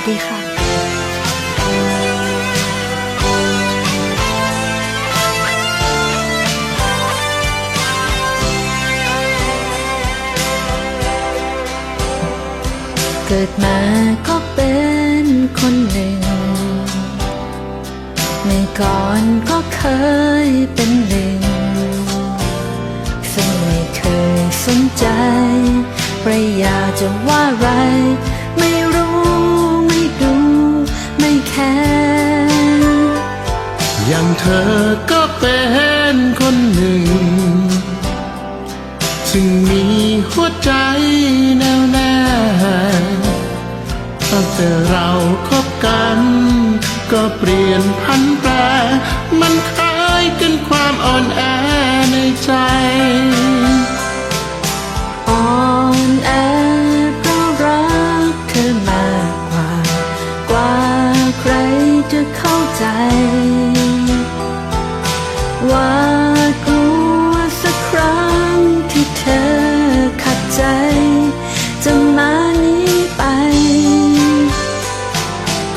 วัสดีค่ะเกิดมาก็เป็นคนหนึ่ง เมื่อก่อนก็เคยเป็นหนึ่ง ซึ่งไม่เคยสนใจใครอยาจะว่าไร อย่างเธอก็เป็นคนหนึ่ง ซึ่งมีหัวใจแน่วแน่ตั้งแต่เราคบกัน ก็เปลี่ยนพันแปรมันคล้ายกันความ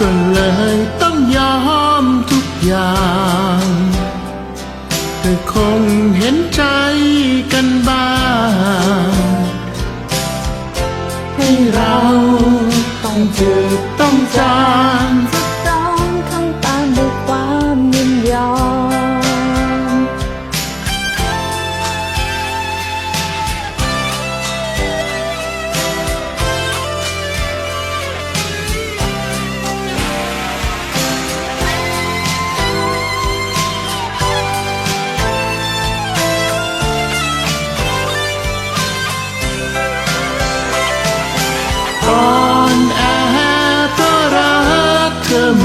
ก็เลยต้องยอมทุกอย่างเธอคงเห็นใจกันบ้าง ให้เราต้องเจอต้องจางจะต้อง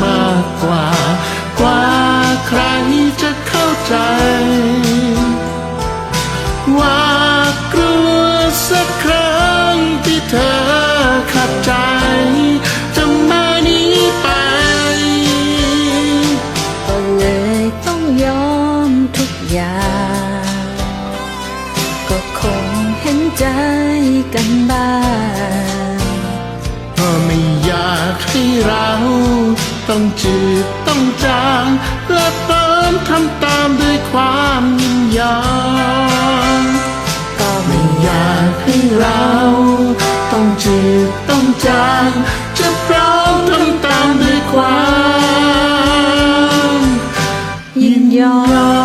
มากกว่า กว่าใครจะเข้าใจ ว่ากลัวสักครั้งที่เธอขัดใจจะมานี้ไปก็เลยต้องยอมทุกอย่าง ก็คงเห็นใจกันบ้างก็ไม่อยากให้เรา ต้องจืดต้องจางและเติมทำตามด้วยความยินยอมก็ไม่อยากให้เรา ต้องจืดต้องจางจะพร้อมทำตามด้วยความยินยอม